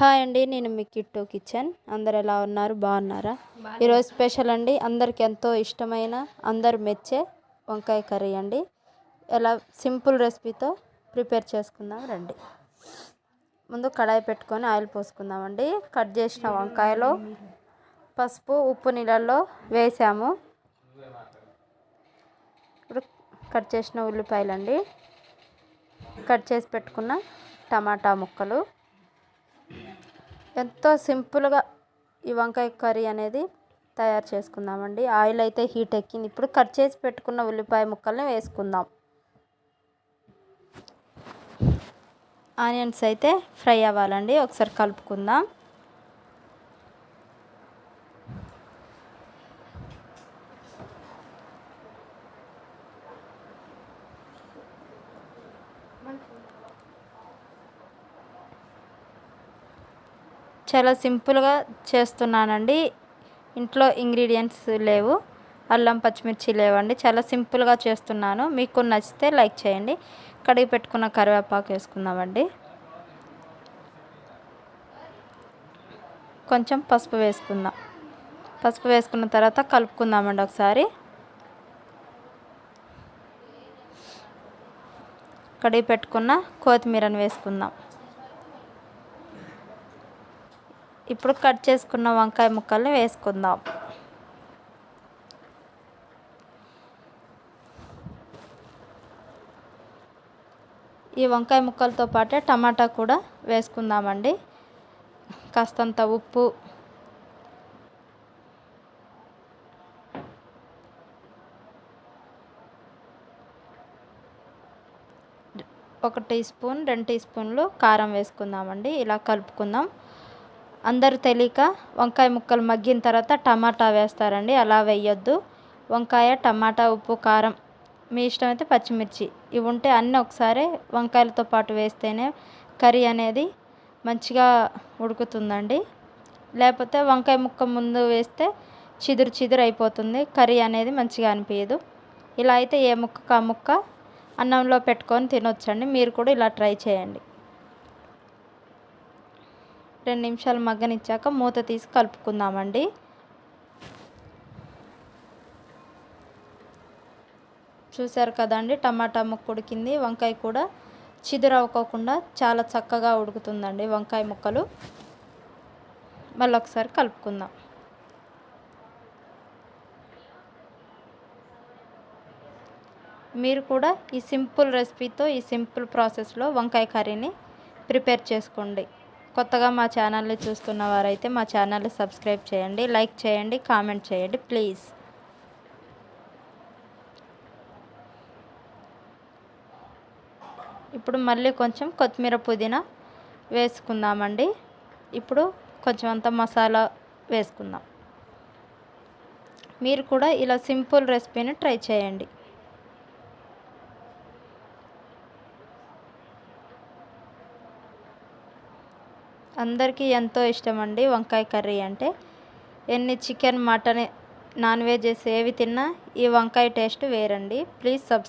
Hi అండి నేను మీ kit kitchen. అందరు ఎలా ఉన్నారు? బాగున్నారా? ఈరోజు స్పెషల్ అండి అందరికి ఎంతో ఇష్టమైన అందరు మెచ్చే వంకాయ కర్రీ అండి. ఎలా సింపుల్ రెసిపీతో ప్రిపేర్ చేసుకుందాం రండి. ముందు కడాయి పెట్టుకొని ఆయిల్ పోసుకుందామండి. కట్ చేసిన వంకాయలో పసుపు ఉప్పు నీళ్ళల్లో వేసాము. ఇప్పుడు కట్ చేసిన ఉల్లిపాయలండి. కట్ చేసి పెట్టుకున్న టమాటా ముక్కలు. ఎంతో సింపుల్గా ఈ వంకాయ కర్రీ అనేది తయారు చేసుకుందామండి. ఆయిల్ అయితే హీట్ ఎక్కింది. ఇప్పుడు కట్ చేసి పెట్టుకున్న ఉల్లిపాయ ముక్కల్ని వేసుకుందాం. ఆనియన్స్ అయితే ఫ్రై అవ్వాలండి. ఒకసారి కలుపుకుందాం. చాలా సింపుల్గా చేస్తున్నానండి. ఇంట్లో ఇంగ్రీడియంట్స్ లేవు. అల్లం పచ్చిమిర్చి లేవండి. చాలా సింపుల్గా చేస్తున్నాను. మీకు నచ్చితే లైక్ చేయండి. కడిగి పెట్టుకున్న కరివేపాకు వేసుకుందామండి. కొంచెం పసుపు వేసుకుందాం. పసుపు వేసుకున్న తర్వాత కలుపుకుందామండి ఒకసారి. కడిగి పెట్టుకున్న కొత్తిమీరను వేసుకుందాం. ఇప్పుడు కట్ చేసుకున్న వంకాయ ముక్కల్ని వేసుకుందాం. ఈ వంకాయ ముక్కలతో పాటే టమాటా కూడా వేసుకుందామండి. కాస్తంత ఉప్పు. ఒక టీ స్పూన్ రెండు టీ స్పూన్లు కారం వేసుకుందామండి. ఇలా కలుపుకుందాం. అందరు తెలియక వంకాయ ముక్కలు మగ్గిన తర్వాత టమాటా వేస్తారండి అలా వేయొద్దు. వంకాయ టమాటా ఉప్పు కారం మీ ఇష్టమైతే పచ్చిమిర్చి. ఇవి ఉంటే అన్నీ ఒకసారి వంకాయలతో పాటు వేస్తేనే కర్రీ అనేది మంచిగా ఉడుకుతుందండి. లేకపోతే వంకాయ ముక్క ముందు వేస్తే చిదురు చిదురు అయిపోతుంది కర్రీ అనేది మంచిగా అనిపించదు ఇలా అయితే ఏ ముక్క ఆ ముక్క అన్నంలో పెట్టుకొని తినొచ్చండి మీరు కూడా ఇలా ట్రై చేయండి. రెండు నిమిషాలు మగ్గనిచ్చాక మూత తీసి కలుపుకుందామండి. చూసారు కదండి టమాటా ముక్క ఉడికింది. వంకాయ కూడా చిదురు అవ్వకోకుండా చాలా చక్కగా ఉడుకుతుందండి వంకాయ ముక్కలు. మళ్ళీ ఒకసారి కలుపుకుందాం. మీరు కూడా ఈ సింపుల్ రెసిపీతో ఈ సింపుల్ ప్రాసెస్లో వంకాయ కర్రీని ప్రిపేర్ చేసుకోండి. కొత్తగా మా ఛానల్ని చూస్తున్న వారైతే మా ఛానల్ని సబ్స్క్రైబ్ చేయండి లైక్ చేయండి కామెంట్ చేయండి ప్లీజ్. ఇప్పుడు మళ్ళీ కొంచెం కొత్తిమీర పుదీనా వేసుకుందామండి. ఇప్పుడు కొంచెం అంత మసాలా వేసుకుందాం. మీరు కూడా ఇలా సింపుల్ రెసిపీని ట్రై చేయండి. అందరికీ ఎంతో ఇష్టం అండి వంకాయ కర్రీ అంటే. ఎన్ని చికెన్ మటన్ నాన్ వెజెస్ ఏవి తిన్నా ఈ వంకాయ టేస్ట్ వేరండి. Please subscribe